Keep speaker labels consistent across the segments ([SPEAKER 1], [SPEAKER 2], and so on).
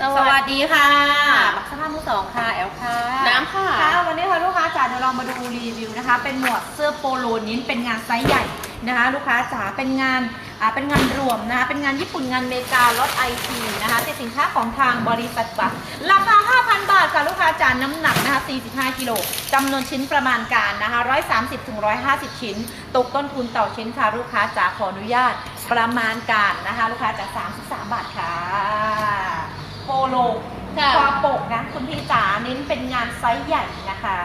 [SPEAKER 1] สวัสดีค่ะบักสภาพมือสองค่ะแอลค่ะ
[SPEAKER 2] น้ำค่ะ
[SPEAKER 1] ค่ะวันนี้ค่ะลูกค้าจ๋าเดี๋ยวเรามาดูรีวิวนะคะ เป็นหมวดเสื้อโปโลนิ้นเป็นงานไซส์ใหญ่นะคะ ลูกค้าจ๋าเป็นงานอ่าเป็นงานรวมนะคะเป็นงานญี่ปุ่นงานอเมริการถไอทีนะคะเป็นสินค้าของทางบริษัทบักราคา 5,000 บาทค่ะลูกค้าจ๋าน้ำหนักนะคะ45กิโลจำนวนชิ้นประมาณการนะคะ130ถึง150 ชิ้น ตกต้นทุนต่อชิ้นค่ะลูกค้าจ๋าขออนุญาตประมาณการนะคะ ลูกค้าจ๋า33 บาทค่ะ โปโล
[SPEAKER 2] ค่ะ
[SPEAKER 1] คอปกนะคุณพี่จ๋าเน้นเป็นงานไซส์ใหญ่นะคะ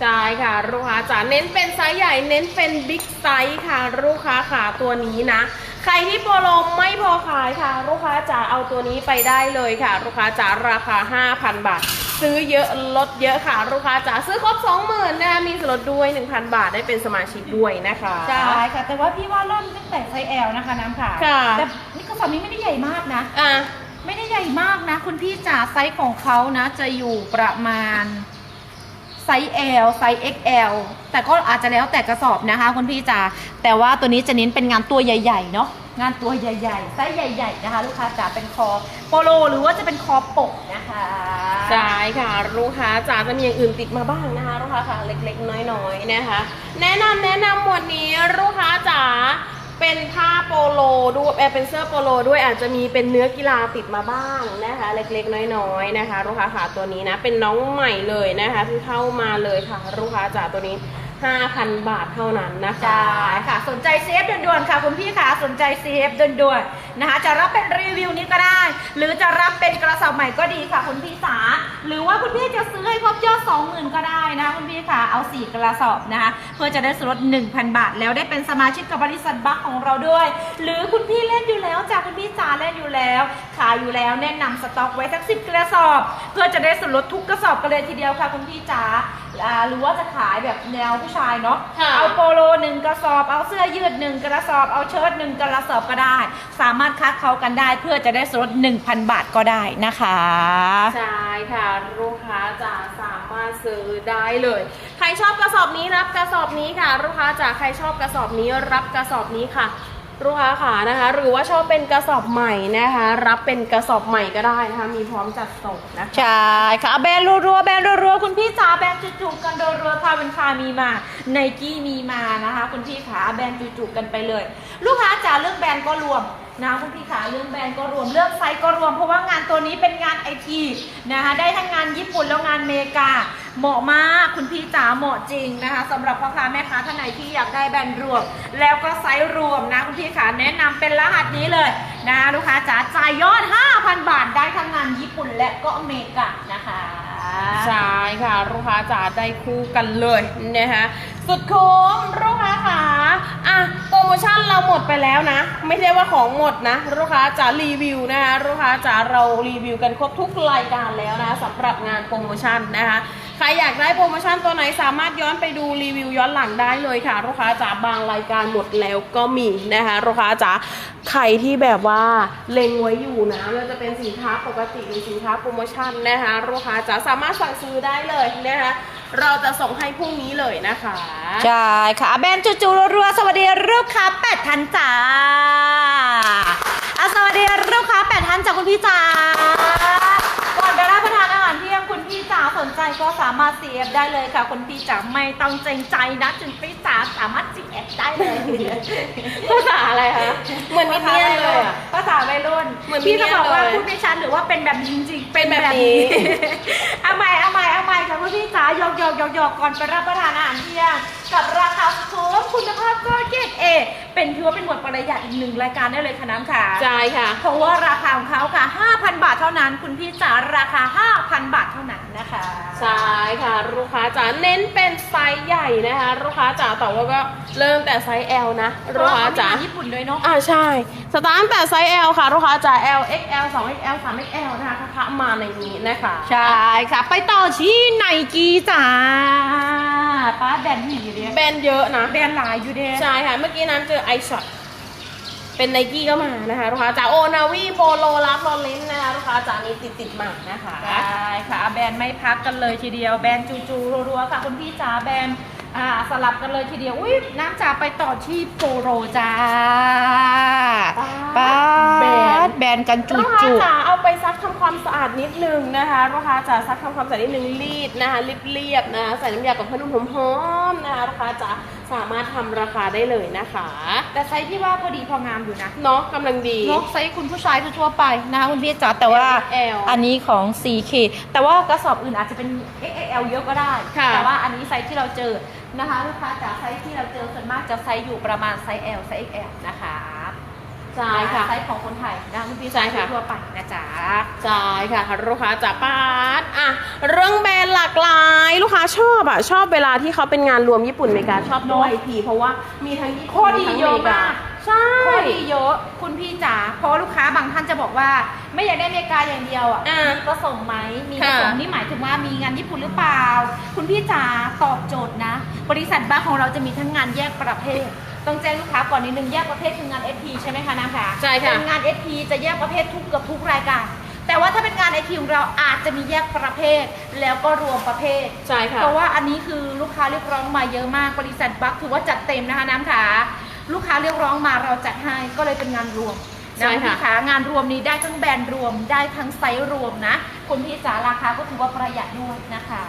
[SPEAKER 2] ใช่ค่ะ ลูกค้าจ๋าเน้นเป็นไซส์ใหญ่ เน้นเป็นบิ๊กไซส์ค่ะ ลูกค้าขาตัวนี้นะ ใครที่โปรโลไม่พอขายค่ะ ลูกค้าจ๋าเอาตัวนี้ไปได้เลยค่ะ ลูกค้าจ๋าราคา 5,000 บาทซื้อเยอะลดเยอะค่ะ ลูกค้าจ๋าซื้อครบ 20,000นะคะมีส่วนลดด้วย 1,000 บาทได้เป็นสมาชิกด้วยนะคะ
[SPEAKER 1] ใช่ค่ะ แต่ว่าพี่ว่าเริ่มตั้งแต่ไซส์ L นะคะน้ำค่ะ
[SPEAKER 2] ค่ะ
[SPEAKER 1] แต่ นี่กระสอบนี้ไม่ได้ใหญ่มากนะ
[SPEAKER 2] อะ
[SPEAKER 1] ไม่ได้ใหญ่มากนะ คุณพี่จ๋าไซส์ของเขานะ จะอยู่ประมาณไซส์ L ไซส์ XL แต่ก็อาจจะแล้วแต่กระสอบนะคะ คุณพี่จ๋าแต่ว่าตัวนี้จะเน้นเป็นงานตัวใหญ่ ๆ เนาะงานตัวใหญ่ๆไซส์ใหญ่ ๆ นะคะ ลูกค้าจ๋าเป็นคอโปโลหรือว่าจะเป็นคอปกนะคะ
[SPEAKER 2] ใช่ค่ะ ลูกค้าจ๋าจะมีอย่างอื่นติดมาบ้างนะคะ ลูกค้าค่ะเล็กๆ น้อยๆนะคะ แนะนำแนะนำหมวดนี้ลูกค้าจ๋า เป็นผ้าโปโลด้วยเอ่อเป็นเสื้อโปโลด้วยอาจจะมีเป็นเนื้อกีฬาติดมาบ้างนะคะ เล็กๆ น้อยๆนะคะ ลูกค้าค่ะตัวนี้นะ เป็นน้องใหม่เลยนะคะที่เข้ามาเลยค่ะ ลูกค้าจ๋าตัวนี้5,000 บาทเท่านั้นนะคะ
[SPEAKER 1] ใช่ค่ะ สนใจเซฟด่วนๆค่ะ คุณพี่ค่ะ สนใจเซฟด่วนๆนะคะ จะรับเป็นรีวิวนี้ก็ได้ หรือจะรับเป็นกระสอบใหม่ก็ดีค่ะ คุณพี่สาหรือว่าคุณพี่จะซื้อ ยอด 20,000 ก็ได้นะคุณพี่ค่ะ เอา 4 กระสอบนะคะ เพื่อจะได้ส่วนลด1,000 บาท แล้วได้เป็นสมาชิกกับบริษัทบัคของเราด้วย หรือคุณพี่เล่นอยู่แล้วจากคุณพี่สาเล่นอยู่แล้ว ขายอยู่แล้วแนะนำสต็อกไว้สักสิบกระสอบ เพื่อจะได้ส่วนลดทุกกระสอบกันเลยทีเดียวค่ะคุณพี่จ๋าอ่าหรือว่าจะขายแบบแนวผู้ชายเนาะ
[SPEAKER 2] ค่ะ
[SPEAKER 1] เอาโปโลหนึ่งกระสอบ เอาเสื้อยืดหนึ่งกระสอบ เอาเชิ้ตหนึ่งกระสอบก็ได้ สามารถคัดเขากันได้เพื่อจะได้ส่วนลด1,000 บาทก็ได้นะคะ
[SPEAKER 2] ใช่ค่ะลูกค้าจะสามารถซื้อได้เลย ใครชอบกระสอบนี้รับกระสอบนี้ค่ะ ลูกค้าจ๋าใครชอบกระสอบนี้รับกระสอบนี้ค่ะลูกค้าขานะคะ หรือว่าชอบเป็นกระสอบใหม่นะคะ รับเป็นกระสอบใหม่ก็ได้นะคะ มีพร้อมจัดส่งนะคะ
[SPEAKER 1] ใช่ค่ะแบรนด์รัวๆแบรนด์รัวๆคุณพี่จ๋าแบรนด์จุกๆกันรัวๆค่ะเป็นคามีมาไนกี้มีมานะคะ คุณพี่ขาแบรนด์จุกๆกันไปเลย ลูกค้าจ๋าเรื่องแบรนด์ก็รวม นะคุณพี่ขาเรื่องแบรนด์ก็รวมเรื่องไซส์ก็รวม เพราะว่างานตัวนี้เป็นงานไอทีนะคะได้ทั้งงานญี่ปุ่นแล้วงานเมกา เหมาะมากคุณพี่จ๋าเหมาะจริงนะคะสำหรับพ่อค้าแม่ค้าท่านไหนที่อยากได้แบรนด์รวม แล้วก็ไซส์รวมนะคุณพี่ขาแนะนำเป็นรหัสนี้เลยนะคะลูกค้าจ๋าจ่ายยอด 5,000 บาทได้ทั้งงานญี่ปุ่นและก็เมกานะคะ
[SPEAKER 2] ใช่ค่ะลูกค้าจ๋าได้คู่กันเลยนะคะสุดคุ้มลูกค้าขาอะโปรโมชั่นเราหมดไปแล้วนะ ไม่ใช่ว่าของหมดนะลูกค้าจ๋ารีวิวนะคะลูกค้าจ๋าเรารีวิวกันครบทุกรายการแล้วนะสำหรับงานโปรโมชั่นนะคะ รอยากได้โปรโมชั่นตัวไหนสามารถย้อนไปดูรีวิวย้อนหลังได้เลยค่ะลูกค้าจ๋าบางรายการหมดแล้วก็มีนะคะลูกค้าจ๋าใครที่แบบว่าเล็งไว้อยู่นะม่ว่าจะเป็นสินค้าปกติหรือสินค้าโปรโมชั่นนะคะลูกค้าจ๋าสามารถสั่งซื้อได้เลยนะคะเราจะส่งให้พรุ่งนี้เลยนะคะ
[SPEAKER 1] ใช่ค่ะแบรนด์จูๆรัวๆสวัสดีลูกค้าแปดทันจ้าอะสวัสดีลูกค้าแปดทันจากคุณพี่จ๋า นใจก็สามารถ CF ได้เลยค่ะคุณพี่จ๋าไม่ต้องเกรงใจนะคุณพี่จ๋าสามารถ CF ได้เลย
[SPEAKER 2] ภาษาอะไรคะเหมือนมิเนียนเลยอะ
[SPEAKER 1] ภาษาวัยรุ่น
[SPEAKER 2] เหมือน
[SPEAKER 1] พี่จะบอกว่า
[SPEAKER 2] มิเนียนเลย
[SPEAKER 1] พูดไม่ชัดหรือว่าเป็นแบบนี้จริงๆ
[SPEAKER 2] เป็นแบบนี้
[SPEAKER 1] เอาใหม่เอาใหม่เอาใหม่ค่ะคุณพี่จ๋าหยอกหยอกหยอกหยอกก่อนไปรับประทานอาหารเที่ยงกับราคาคุ้มคุณภาพก็เกรดเอ เป็นถือว่าเป็นหมวดประหยัดอีกหนึ่งรายการได้เลยค่ะน้ำค่ะ
[SPEAKER 2] ใช่ค่ะ
[SPEAKER 1] เพราะว่าราคาของเขาค่ะ 5,000 บาทเท่านั้น คุณพี่จ๋าราคา 5,000 บาทเท่านั้นนะคะ
[SPEAKER 2] ใช่ค่ะลูกค้าจ๋าเน้นเป็นไซส์ใหญ่นะคะลูกค้าจ๋าแต่ว่าก็เริ่มแต่ไซส์ L นะ
[SPEAKER 1] เพ
[SPEAKER 2] ลู
[SPEAKER 1] ราะ
[SPEAKER 2] ก
[SPEAKER 1] ว่า
[SPEAKER 2] ค้า
[SPEAKER 1] เขามี
[SPEAKER 2] จ๋า
[SPEAKER 1] งานญี่ปุ่นด้วยเนาะ
[SPEAKER 2] อ่าใช่สตาร์ทตั้งแต่ไซส์ L ค่ะลูกค้าจ๋า L XL 2 XL 3 XL นะคะคะมาในนี้นะคะ
[SPEAKER 1] ใช่ค่ะ ไปต่อที่ไนกี้จ้าป้าแบรนด์หนีเดีย
[SPEAKER 2] แบรนด์เยอะนะ
[SPEAKER 1] แบรนด์หลายอยู่เด้
[SPEAKER 2] ใช่ค่ะเมื่อกี้น้ำเจอไอช็อตเป็นไนกี้ก็มานะคะลูกค้าจ๋าโอนาวีโปโลลับลอเรนนะคะลูกค้าจ๋ามีติดติดมานะคะ
[SPEAKER 1] ใช่ค่ะแบรนด์ไม่พักกันเลยทีเดียวแบรนด์จูจูรัวๆค่ะคุณพี่จ๋าแบรนด์ อ่าสลับกันเลยทีเดียวอุ้ยน้ำจ๋าไปต่อที่โปโรจ้า
[SPEAKER 2] ป๊า
[SPEAKER 1] ป้า
[SPEAKER 2] แบรนด์
[SPEAKER 1] แบบนกันจุ
[SPEAKER 2] ลูกค้า
[SPEAKER 1] จุ
[SPEAKER 2] จ๋าเอาไปซักทำความสะอาดนิดนึงนะคะลูกค้าจ๋าซักทำความสะอาดนิดนึงรีดนะคะรีบเรียบๆนะคะใส่น้ำยากับพนุ่มหอมๆนะคะลูกค้าจ๋าสามารถทำราคาได้เลยนะคะ
[SPEAKER 1] แต่ไซส์ที่ว่าพอดีพองามอยู่นะ
[SPEAKER 2] เนาะกำลังดี
[SPEAKER 1] เนกไซส์คุณผู้ชายทั่วๆไปนะคะคุณพี่จ๋าแต่ว่า
[SPEAKER 2] L
[SPEAKER 1] อันนี้ของ 4K แต่ว่ากระสอบอื่นอาจจะเป็น XXL เยอะก็ได้
[SPEAKER 2] ค่ะ
[SPEAKER 1] แต่ว่าอันนี้ไซส์ที่เราเจอ นะคะลูกค้าจ๋าไซส์ที่เราเจอส่วนมากจะไซส์อยู่ประมาณไซส์ L ไซส์ XL นะคะ
[SPEAKER 2] ใช่ค่ะ
[SPEAKER 1] ไซส์ของคนไทยนะคะคุณพี่
[SPEAKER 2] ใช่ค่ะ
[SPEAKER 1] ทั่วไปนะจ๊ะ
[SPEAKER 2] ใช่ค่ะลูกค้าจ๋าปาดอะเรื่องแบรนด์หลากหลาย ลูกค้าชอบอะชอบเวลาที่เขาเป็นงานรวมญี่ปุ่นอเมริกาชอบด้วยทีเพราะว่ามีทั้งญี่
[SPEAKER 1] โค
[SPEAKER 2] ปุ่น
[SPEAKER 1] ตรดี
[SPEAKER 2] มีทั้ง
[SPEAKER 1] เยอะมาก
[SPEAKER 2] ใช่
[SPEAKER 1] ข้อดีเยอะ คุณพี่จ๋าเพราะว่าลูกค้าบางท่านจะบอกว่า ไม่อยากได้อเมริกาอย่างเดียวอะ
[SPEAKER 2] อะ
[SPEAKER 1] มีประสงค์ไหมมีประ
[SPEAKER 2] ค่ะ
[SPEAKER 1] สงค์นี่หมายถึงว่ามีงานญี่ปุ่นหรือเปล่า คุณพี่จ๋าตอบโจทย์นะ บริษัทบ้าของเราจะมีทั้งงานแยกประเภท ต้องแจ้งลูกค้าก่อนนิดนึงแยกประเภทคืองาน SP ใช่ไหมคะน้ำค่ะ
[SPEAKER 2] ใช่ค่ะ
[SPEAKER 1] เป็นงาน SP จะแยกประเภททุกเกือบทุกรายการ แต่ว่าถ้าเป็นงาน SP ของเราอาจจะมีแยกประเภท แล้วก็รวมประเภท
[SPEAKER 2] ใช่ค่ะ
[SPEAKER 1] เพราะว่าอันนี้คือลูกค้าเรียกร้องมาเยอะมากบริษัทบัคถือว่าจัดเต็มนะคะน้ำขา ลูกค้าเรียกร้องมาเราจัดให้ก็เลยเป็นงานรวม
[SPEAKER 2] ใช่
[SPEAKER 1] นะ
[SPEAKER 2] ค่ะ
[SPEAKER 1] พี่ขางานรวมนี้ได้ทั้งแบรนด์รวมได้ทั้งไซส์รวมนะคุณพี่จ๋าราคาก็ถือว่าประหยัดด้วยนะคะ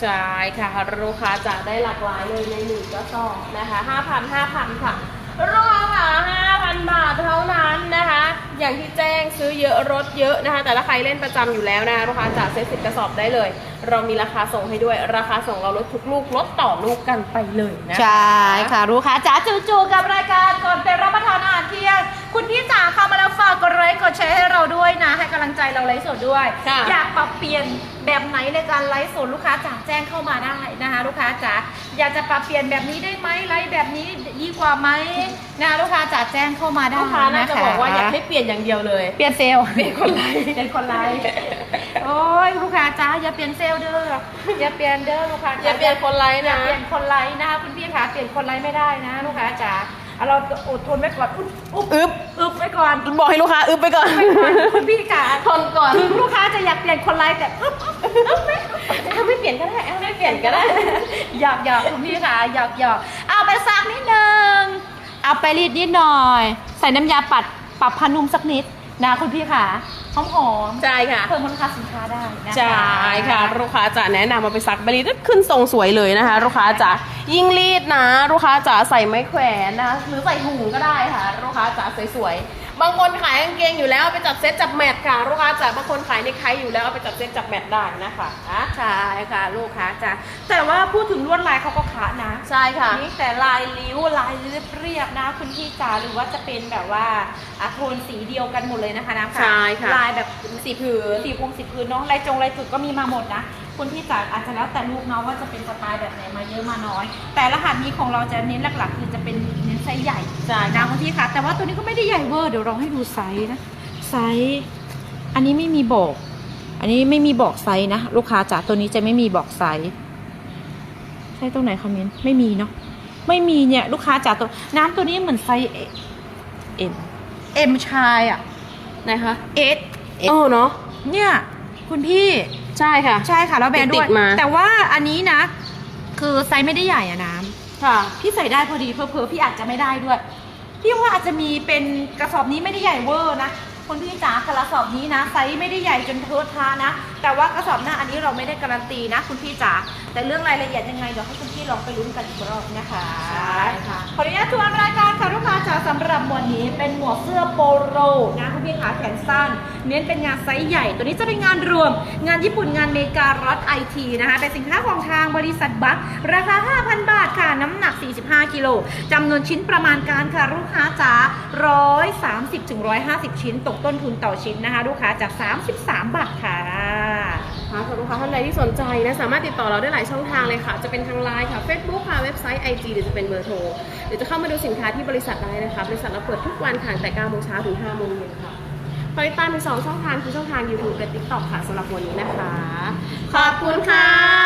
[SPEAKER 2] ใช่ค่ะลูกค้าจะได้หลากหลายเลยในหนึ่งกระสอบนะคะห้าพันห้าพันค่ะลูกค้าค่ะห้าพันบาทเท่านั้นนะคะ อย่างที่แจ้งซื้อเยอะลดเยอะนะคะ แต่ถ้าใครเล่นประจำอยู่แล้วนะคะลูกค้าจะเซ็ตสิบกระสอบได้เลย เรามีราคาส่งให้ด้วยราคาส่งเราลดทุกลูกลดต่อลูกกันไปเลยนะคะ
[SPEAKER 1] ใช่ค่ะลูกค้าจ๋าจู่ๆกับรายการก่อนไปรับประทานอาหารเที่ยง คุณพี่จ๋าเข้ามาแล้วฝากกดไลค์กดแชร์ให้เราด้วยนะ ให้กำลังใจเราไลฟ์สดด้วย
[SPEAKER 2] ค่ะ
[SPEAKER 1] อยากปรับเปลี่ยนแบบไหนในการไลฟ์สดลูกค้าจ๋าแจ้งเข้ามาได้นะคะ ลูกค้าจ๋าอยากจะปรับเปลี่ยนแบบนี้ได้ไหมไลฟ์แบบนี้ดีกว่าไหมนะคะลูกค้าจ๋าแจ้งเข้ามาได้
[SPEAKER 2] ลูกค้าน่าจะ
[SPEAKER 1] ค
[SPEAKER 2] บอกว่าอยากให้เปลี่ยนอย่างเดียวเลย
[SPEAKER 1] เปลี่ยนเซลล์เปลี่ยนคนไลฟ์เปลี่ยนคนไลฟ์โอ้ยลูกค้าจ๋าอย่าเปลี่ยนเซลล์เด้ออย่าเปลี่ยนเด้อลูกค้าจ๋
[SPEAKER 2] อย่าเปลี่ยนคนไลฟ์
[SPEAKER 1] อย่า
[SPEAKER 2] นะ
[SPEAKER 1] เปลี่ยนคนไลฟ์นะคะคุณพี่คะเปลี่ยนคนไลฟ์ไม่ได้นะ ลูกค้าจ๋า เอาเราอดทนไว้ก่อนอุ๊บอุ๊บ
[SPEAKER 2] อึ๊บ
[SPEAKER 1] อึบไว้ก่อน
[SPEAKER 2] บอกให้ลูกค้าอึ๊บไปก่อน
[SPEAKER 1] คุณพี่จ๋า
[SPEAKER 2] ทนก่อน
[SPEAKER 1] ถึงลูกค้าจะอยากเปลี่ยนคนไลฟ์แต่อึบอึบอึบไม่
[SPEAKER 2] ถ้าไม่เปลี่ยนก็ได้เอาไม่เปลี่ยนก็ได้
[SPEAKER 1] หยอกหยอกคุณพี่ค่ะหยอกหยอกเอาไปซักนิดนึงเอาไปรีดนิดหน่อย ใส่น้ำยาปัดปรับผ้านุ่มสักนิดนะคุณพี่ค่ะ หอมหอม
[SPEAKER 2] ใช่ค่ะ
[SPEAKER 1] ๆเพิ่มมูลค่าสินค้าได้นะคะ
[SPEAKER 2] ใช่ค่ะ ลูกค้าจะแนะนำมาไปซักบรีดขึ้นทรงสวยเลยนะคะ ลูกค้าจะยิ่งรีดนะ ลูกค้าจะใส่ไม้แขวนนะหรือใส่ถุงก็ได้ค่ะ ลูกค้าจะสวยๆ บางคนขายกางเกงอยู่แล้วเอาไปจับเซตจับแมทค่ะลูกค้าจะบางคนขายในไคอยู่แล้วเอาไปจับเซตจับแมทได้นะคะอะ
[SPEAKER 1] ใช่ค่ะลูกค้าจ้ะแต่ว่าพูดถึงลวดลายเขาก็ขานะ
[SPEAKER 2] ใช่ค่ะ
[SPEAKER 1] นี่แต่ลายริ้วลายเรียบๆนะคุณพี่จ๋าหรือว่าจะเป็นแบบว่าอะโทนสีเดียวกันหมดเลยนะคะนะ
[SPEAKER 2] ใช่ค่ะ
[SPEAKER 1] ลายแบบ
[SPEAKER 2] สีผืน
[SPEAKER 1] สีพงสีพื้นเนาะลายจงลายจุดก็มีมาหมดนะ คุณพี่จ๋าอาจจะแล้วแต่ลูกเนาะว่าจะเป็นสไตล์แบบไหนมาเยอะมาน้อย แต่รหัสนี้ของเราจะเน้นหลักๆ คือจะเป็นเน้นไซส์ใหญ่
[SPEAKER 2] ใช่
[SPEAKER 1] นะคุณพี่คะแต่ว่าตัวนี้ก็ไม่ได้ใหญ่เวอร์เดี๋ยวเราให้ดูไซส์นะไซส์อันนี้ไม่มีบอก อันนี้ไม่มีบอกไซส์นะลูกค้าจ๋าตัวนี้จะไม่มีบอกไซส์ใช่ตรงไหนคอมเมนต์ไม่มีเนาะไม่มีเนี่ยลูกค้าจ๋าตัวน้ำตัวนี้เหมือนไซส์เอ็มเอ็มชายอะ
[SPEAKER 2] นะคะ
[SPEAKER 1] เอส
[SPEAKER 2] โอ้เนาะ
[SPEAKER 1] เนี่ย คุณพี่
[SPEAKER 2] ใช่ค่ะ
[SPEAKER 1] ใช่ค่ะแล้วแบรนด์ด้วย
[SPEAKER 2] ติดมา
[SPEAKER 1] แต่ว่าอันนี้นะ คือไซส์ไม่ได้ใหญ่อะน้ำ
[SPEAKER 2] ค่ะ
[SPEAKER 1] พี่ใส่ได้พอดีเพอๆพี่อาจจะไม่ได้ด้วย พี่ว่าอาจจะมีเป็นกระสอบนี้ไม่ได้ใหญ่เวอร์นะ คนพี่จ๋ากระสอบนี้นะไซส์ไม่ได้ใหญ่จนเทอะทานะ แต่ว่ากระสอบหน้าอันนี้เราไม่ได้การันตีนะ คุณพี่จ๋าแต่เรื่องรายละเอียดยังไงเดี๋ยวให้คุณพี่ลองไปลุ้นกันอีกรอบนะคะ
[SPEAKER 2] ใช่ค่ะ
[SPEAKER 1] ขออนุญาตทวนรายการค่ะลูกค้าจ๋าสำหรับหมวดนี้เป็นหมวดเสื้อโปโลนะคุณพี่ขาแขนสั้น เน้นเป็นงานไซส์ใหญ่ ตัวนี้จะเป็นงานรวม งานญี่ปุ่นงานเมการัฐไอทีนะคะเป็นสินค้าของทางบริษัทบัคราคา 5,000 บาทค่ะน้ำหนัก 45กิโลจำนวนชิ้นประมาณการค่ะลูกค้าจ๋า130ถึง150 ชิ้นตกต้นทุนต่อชิ้นนะคะ ลูกค้าจาก 33 บาทค่ะ
[SPEAKER 2] ค่ะสำหรับลูกค้าท่านใดที่สนใจนะสามารถติดต่อเราได้หลายช่องทางเลยค่ะ จะเป็นทางไลน์ค่ะ Facebook ค่ะเว็บไซต์ IG หรือจะเป็นเบอร์โทรหรือจะเข้ามาดูสินค้าที่บริษัทได้นะคะ บริษัทเราเปิดทุกวันค่ะตั้งแต่9โมงเช้าถึง5โมงเย็นค่ะคอยติดตามในสองช่องทางคือช่องทาง YouTube และ TikTok ค่ะสำหรับวันนี้นะคะ ขอบคุณค่ะ